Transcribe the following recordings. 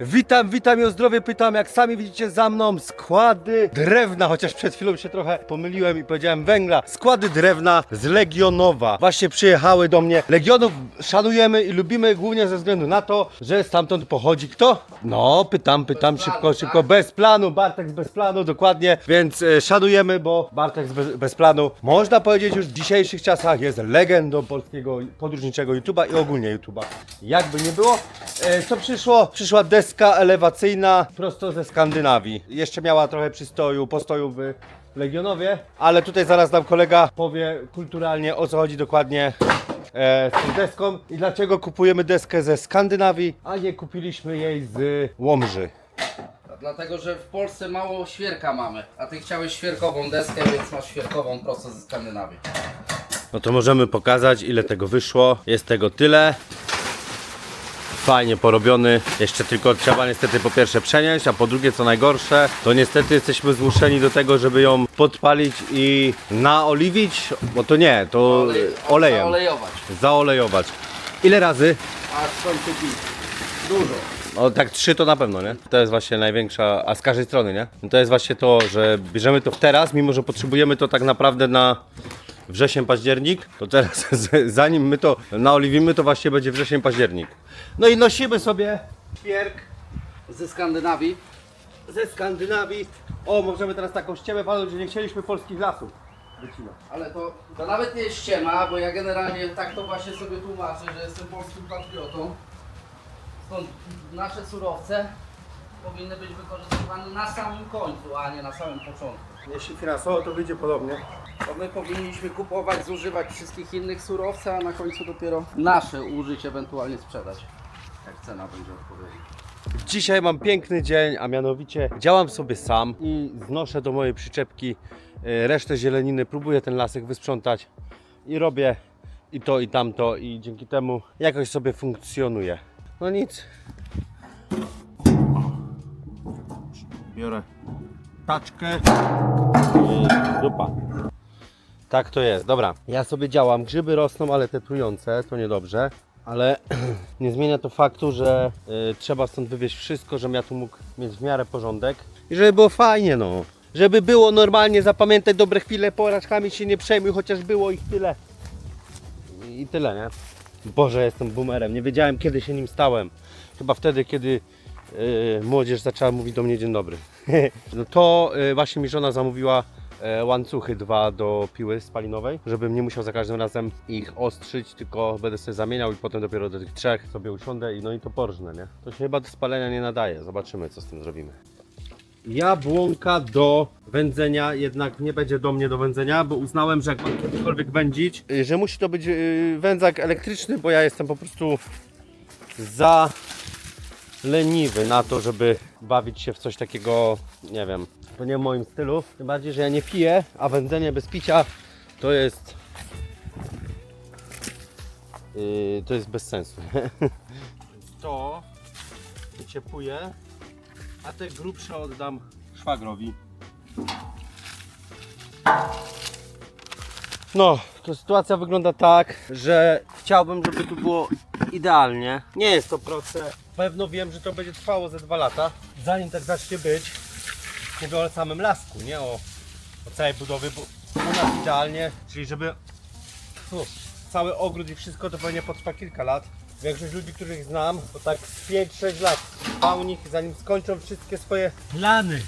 Witam, witam i o zdrowie pytam, jak sami widzicie za mną składy drewna, chociaż przed chwilą się trochę pomyliłem i powiedziałem węgla. Składy drewna z Legionowa. Właśnie przyjechały do mnie. Legionów szanujemy i lubimy głównie ze względu na to, że stamtąd pochodzi kto? No, pytam, pytam szybko, szybko, bez planu, Bartek z bez planu, dokładnie, więc e, szanujemy, bo Bartek z bez, bez planu, można powiedzieć już w dzisiejszych czasach jest legendą polskiego podróżniczego YouTube'a i ogólnie YouTube'a. Jakby nie było, e, co przyszło? Przyszła deska elewacyjna prosto ze Skandynawii. Jeszcze miała trochę przystoju, postoju w Legionowie, ale tutaj zaraz nam kolega powie kulturalnie o co chodzi dokładnie e, z tą deską i dlaczego kupujemy deskę ze Skandynawii, a nie kupiliśmy jej z Łomży. Dlatego, że w Polsce mało świerka mamy, a ty chciałeś świerkową deskę, więc masz świerkową prosto ze Skandynawii. No to możemy pokazać ile tego wyszło. Jest tego tyle. Fajnie porobiony. Jeszcze tylko trzeba niestety po pierwsze przenieść, a po drugie co najgorsze, to niestety jesteśmy zmuszeni do tego, żeby ją podpalić i naoliwić, bo to nie, to olejem. Olejować. Zaolejować. Ile razy? Aż skończy. Dużo. O tak trzy to na pewno, nie? To jest właśnie największa, a z każdej strony, nie? No To jest właśnie to, że bierzemy to teraz, mimo że potrzebujemy to tak naprawdę na wrzesień, październik, to teraz zanim my to naoliwimy, to właśnie będzie wrzesień, październik. No i nosimy sobie świerk Ze Skandynawii. ze Skandynawii. O, możemy teraz taką ściemę walnąć, że nie chcieliśmy polskich lasów. Wycinać. Ale to, to nawet nie jest ściema, bo ja generalnie tak to właśnie sobie tłumaczę, że jestem polskim patriotą. Stąd nasze surowce powinny być wykorzystywane na samym końcu, a nie na samym początku. Jeśli finansowo, to wyjdzie podobnie. To my powinniśmy kupować, zużywać wszystkich innych surowców, a na końcu dopiero nasze użyć, ewentualnie sprzedać. Jak cena będzie odpowiednia. Dzisiaj mam piękny dzień, a mianowicie działam sobie sam i znoszę do mojej przyczepki e, resztę zieleniny, próbuję ten lasek wysprzątać i robię i to i tamto i dzięki temu jakoś sobie funkcjonuje. No nic. Biorę taczkę i dupa. Tak to jest, dobra. Ja sobie działam, grzyby rosną, ale te trujące to niedobrze. Ale nie zmienia to faktu, że y, trzeba stąd wywieźć wszystko, żebym ja tu mógł mieć w miarę porządek i żeby było fajnie, no. Żeby było normalnie, zapamiętać dobre chwile, porażkami się nie przejmuj, chociaż było ich tyle. I tyle, nie? Boże, jestem boomerem, nie wiedziałem kiedy się nim stałem. Chyba wtedy, kiedy y, młodzież zaczęła mówić do mnie dzień dobry. no to y, właśnie mi żona zamówiła łańcuchy dwa do piły spalinowej, żebym nie musiał za każdym razem ich ostrzyć, tylko będę sobie zamieniał i potem dopiero do tych trzech sobie usiądę i no i to porżnę, nie? To się chyba do spalenia nie nadaje, zobaczymy co z tym zrobimy. Jabłonka do wędzenia jednak nie będzie do mnie do wędzenia, bo uznałem, że jak mam kiedykolwiek wędzić, y, że musi to być y, wędzak elektryczny, bo ja jestem po prostu za leniwy na to, żeby bawić się w coś takiego, nie wiem, to nie w moim stylu. Tym bardziej, że ja nie piję, a wędzenie bez picia to jest yy, to jest bez sensu. to wyciepuję, a te grubsze oddam szwagrowi. No, to sytuacja wygląda tak, że chciałbym, żeby tu było idealnie. Nie jest to proste. Pewno wiem, że to będzie trwało ze dwa lata. Zanim tak zacznie być, mówię o samym lasku, nie o, o całej budowie, bo u nas idealnie, czyli żeby cały ogród i wszystko to pewnie potrwa kilka lat. Większość ludzi, których znam, to tak z 5-6 lat trwa u nich, zanim skończą wszystkie swoje plany.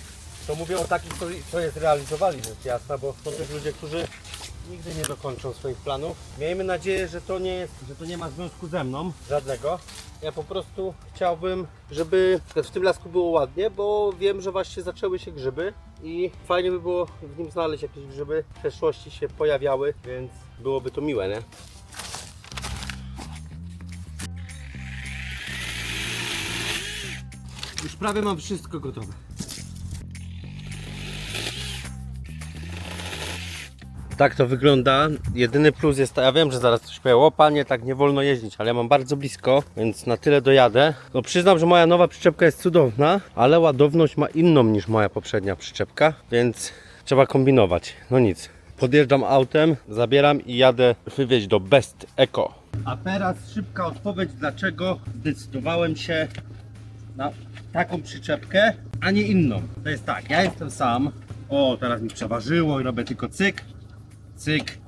To mówię o takich, co, co je zrealizowali, rzecz jasna, bo są też ludzie, którzy nigdy nie dokończą swoich planów. Miejmy nadzieję, że to nie jest, że to nie ma związku ze mną, żadnego. Ja po prostu chciałbym, żeby w tym lasku było ładnie, bo wiem, że właśnie zaczęły się grzyby i fajnie by było w nim znaleźć jakieś grzyby. W przeszłości się pojawiały, więc byłoby to miłe, nie? Już prawie mam wszystko gotowe. Tak to wygląda. Jedyny plus jest, ja wiem, że zaraz coś powie, o panie, tak nie wolno jeździć, ale ja mam bardzo blisko, więc na tyle dojadę. No przyznam, że moja nowa przyczepka jest cudowna, ale ładowność ma inną niż moja poprzednia przyczepka, więc trzeba kombinować. No nic. Podjeżdżam autem, zabieram i jadę wywieźć do Best Eco. A teraz szybka odpowiedź, dlaczego zdecydowałem się na taką przyczepkę, a nie inną. To jest tak, ja jestem sam. O, teraz mi przeważyło i robię tylko cyk, cyk,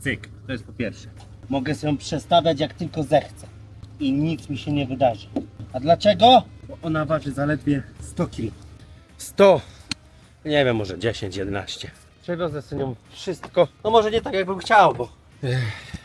cyk. To jest po pierwsze. Mogę sobie ją przestawiać jak tylko zechcę i nic mi się nie wydarzy. A dlaczego? Bo ona waży zaledwie 100 kg. 100, nie wiem, może 10, 11. Przewiozę z nią wszystko. No może nie tak jakbym chciał, bo...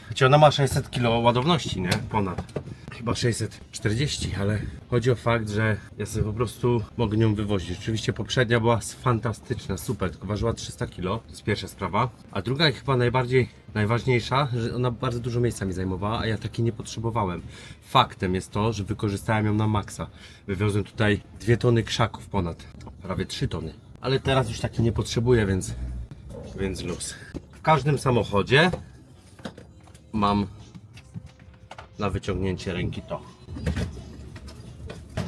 Choć ona ma 600 kg ładowności, nie? Ponad. Chyba 640, ale chodzi o fakt, że ja sobie po prostu mogę nią wywozić. Oczywiście poprzednia była fantastyczna, super, tylko ważyła 300 kg, to jest pierwsza sprawa. A druga i chyba najbardziej, najważniejsza, że ona bardzo dużo miejsca mi zajmowała, a ja takiej nie potrzebowałem. Faktem jest to, że wykorzystałem ją na maksa. Wywiozłem tutaj 2 tony krzaków ponad, prawie 3 tony. Ale teraz już takiej nie potrzebuję, więc, więc luz. W każdym samochodzie mam na wyciągnięcie ręki to,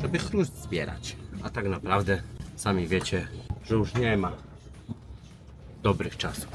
żeby chrust zbierać. A tak naprawdę sami wiecie, że już nie ma dobrych czasów.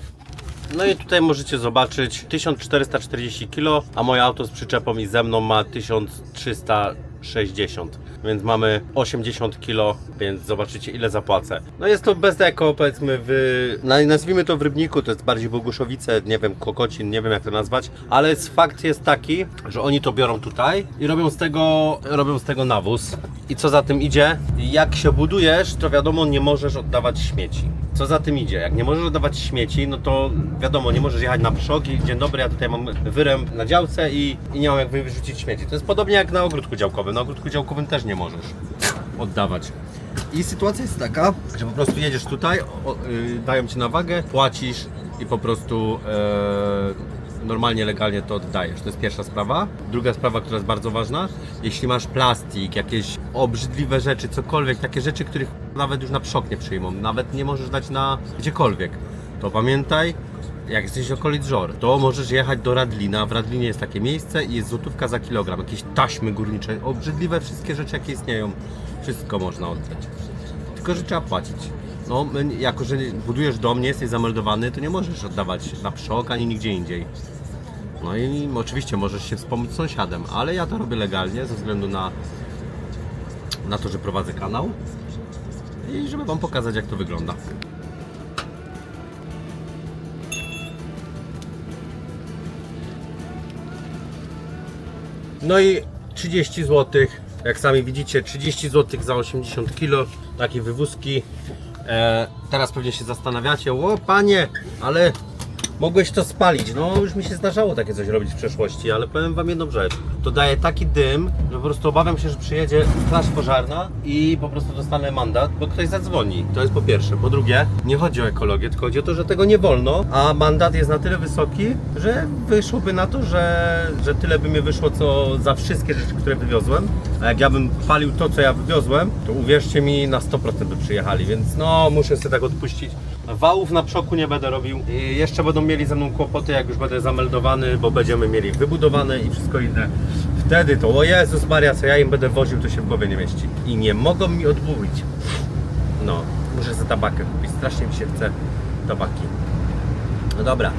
No i tutaj możecie zobaczyć 1440 kg, a moje auto z przyczepą i ze mną ma 1360 więc mamy 80 kg, więc zobaczycie ile zapłacę. No jest to bez eko, powiedzmy w, na- nazwijmy to w Rybniku, to jest bardziej Boguszowice, nie wiem, Kokocin, nie wiem jak to nazwać, ale fakt jest taki, że oni to biorą tutaj i robią z tego, robią z tego nawóz. I co za tym idzie, jak się budujesz, to wiadomo, nie możesz oddawać śmieci. Co za tym idzie? Jak nie możesz oddawać śmieci, no to wiadomo, nie możesz jechać na przok i dzień dobry, ja tutaj mam wyręb na działce i, i nie mam jak wyrzucić śmieci. To jest podobnie jak na ogródku działkowym. Na ogródku działkowym też nie możesz oddawać. I sytuacja jest taka, że po prostu jedziesz tutaj, o, y, dają ci na wagę, płacisz i po prostu e, normalnie, legalnie to oddajesz. To jest pierwsza sprawa. Druga sprawa, która jest bardzo ważna, jeśli masz plastik, jakieś obrzydliwe rzeczy, cokolwiek, takie rzeczy, których nawet już na przok nie przyjmą, nawet nie możesz dać na gdziekolwiek, to pamiętaj, jak jesteś z okolic Żor, to możesz jechać do Radlina. W Radlinie jest takie miejsce i jest złotówka za kilogram. Jakieś taśmy górnicze, obrzydliwe wszystkie rzeczy, jakie istnieją. Wszystko można oddać. Tylko, że trzeba płacić. No, jako że budujesz dom, nie jesteś zameldowany, to nie możesz oddawać na przok ani nigdzie indziej. No i oczywiście możesz się wspomóc sąsiadem, ale ja to robię legalnie ze względu na, na to, że prowadzę kanał i żeby Wam pokazać, jak to wygląda. No i 30 zł, jak sami widzicie, 30 zł za 80 kg, takie wywózki. E, teraz pewnie się zastanawiacie, o panie, ale mogłeś to spalić. No już mi się zdarzało takie coś robić w przeszłości, ale powiem wam jedną rzecz. To daje taki dym, że po prostu obawiam się, że przyjedzie straż pożarna i po prostu dostanę mandat, bo ktoś zadzwoni. To jest po pierwsze. Po drugie, nie chodzi o ekologię, tylko chodzi o to, że tego nie wolno, a mandat jest na tyle wysoki, że wyszłoby na to, że, że tyle by mi wyszło co za wszystkie rzeczy, które wywiozłem. A jak ja bym palił to, co ja wywiozłem, to uwierzcie mi, na 100% by przyjechali, więc no muszę sobie tak odpuścić. Wałów na przoku nie będę robił. I jeszcze będą mieli ze mną kłopoty, jak już będę zameldowany, bo będziemy mieli wybudowane i wszystko inne. Wtedy to, o Jezus Maria, co ja im będę woził, to się w głowie nie mieści. I nie mogą mi odmówić. No, muszę sobie tabakę kupić. Strasznie mi się chce tabaki. No dobra.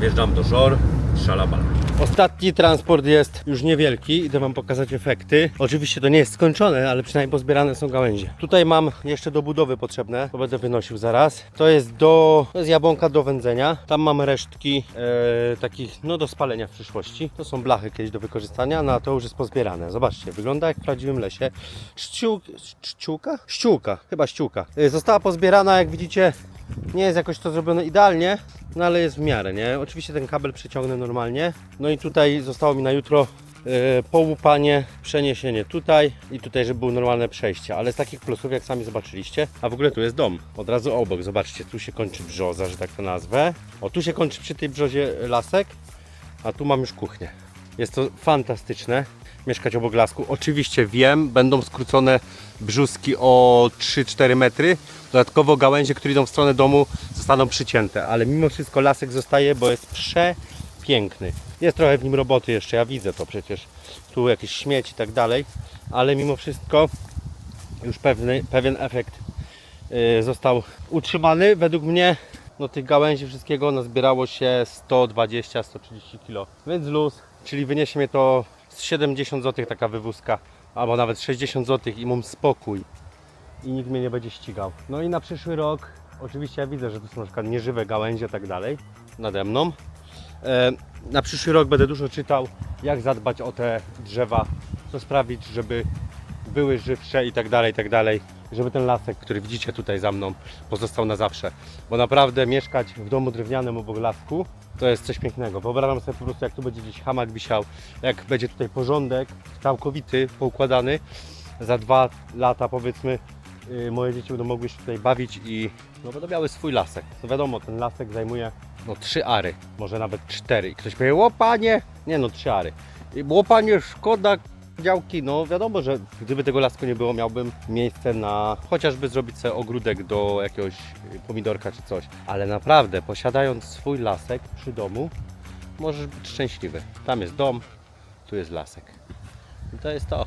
Wjeżdżam do Żor. Szalabala. Ostatni transport jest już niewielki. Idę Wam pokazać efekty. Oczywiście to nie jest skończone, ale przynajmniej pozbierane są gałęzie. Tutaj mam jeszcze do budowy potrzebne, to będę wynosił zaraz. To jest do, to jest jabłonka do wędzenia. Tam mam resztki e, takich, no do spalenia w przyszłości. To są blachy kiedyś do wykorzystania, no a to już jest pozbierane. Zobaczcie, wygląda jak w prawdziwym lesie. Ściół, ściółka? Ściółka, chyba ściółka. E, Została pozbierana, jak widzicie, nie jest jakoś to zrobione idealnie, no ale jest w miarę, nie? Oczywiście ten kabel przeciągnę normalnie. No i tutaj zostało mi na jutro e, połupanie, przeniesienie tutaj i tutaj, żeby było normalne przejście. Ale z takich plusów, jak sami zobaczyliście, a w ogóle tu jest dom, od razu obok. Zobaczcie, tu się kończy brzoza, że tak to nazwę. O, tu się kończy przy tej brzozie lasek, a tu mam już kuchnię. Jest to fantastyczne mieszkać obok lasku. Oczywiście wiem, będą skrócone brzuski o 3-4 metry. Dodatkowo gałęzie, które idą w stronę domu zostaną przycięte, ale mimo wszystko lasek zostaje, bo jest przepiękny. Jest trochę w nim roboty jeszcze, ja widzę to przecież. Tu jakieś śmieci i tak dalej, ale mimo wszystko już pewny, pewien efekt y, został utrzymany. Według mnie no, tych gałęzi wszystkiego nazbierało się 120-130 kg, więc luz, czyli wyniesie mnie to 70 zł taka wywózka albo nawet 60 zł i mam spokój i nikt mnie nie będzie ścigał. No i na przyszły rok, oczywiście ja widzę, że to są na przykład nieżywe gałęzie i tak dalej nade mną. E, na przyszły rok będę dużo czytał, jak zadbać o te drzewa, co sprawić, żeby były żywsze i tak dalej, i tak dalej. Żeby ten lasek, który widzicie tutaj za mną, pozostał na zawsze. Bo naprawdę mieszkać w domu drewnianym obok lasku to jest coś pięknego. Wyobrażam sobie po prostu, jak tu będzie gdzieś hamak wisiał, jak będzie tutaj porządek całkowity, poukładany. Za dwa lata powiedzmy yy, moje dzieci będą mogły się tutaj bawić i no, będą miały swój lasek. No wiadomo, ten lasek zajmuje no trzy ary, może nawet cztery. I ktoś powie, o panie, nie no trzy ary. I było panie, szkoda działki, no wiadomo, że gdyby tego lasku nie było, miałbym miejsce na chociażby zrobić sobie ogródek do jakiegoś pomidorka czy coś. Ale naprawdę, posiadając swój lasek przy domu, możesz być szczęśliwy. Tam jest dom, tu jest lasek. I to jest to.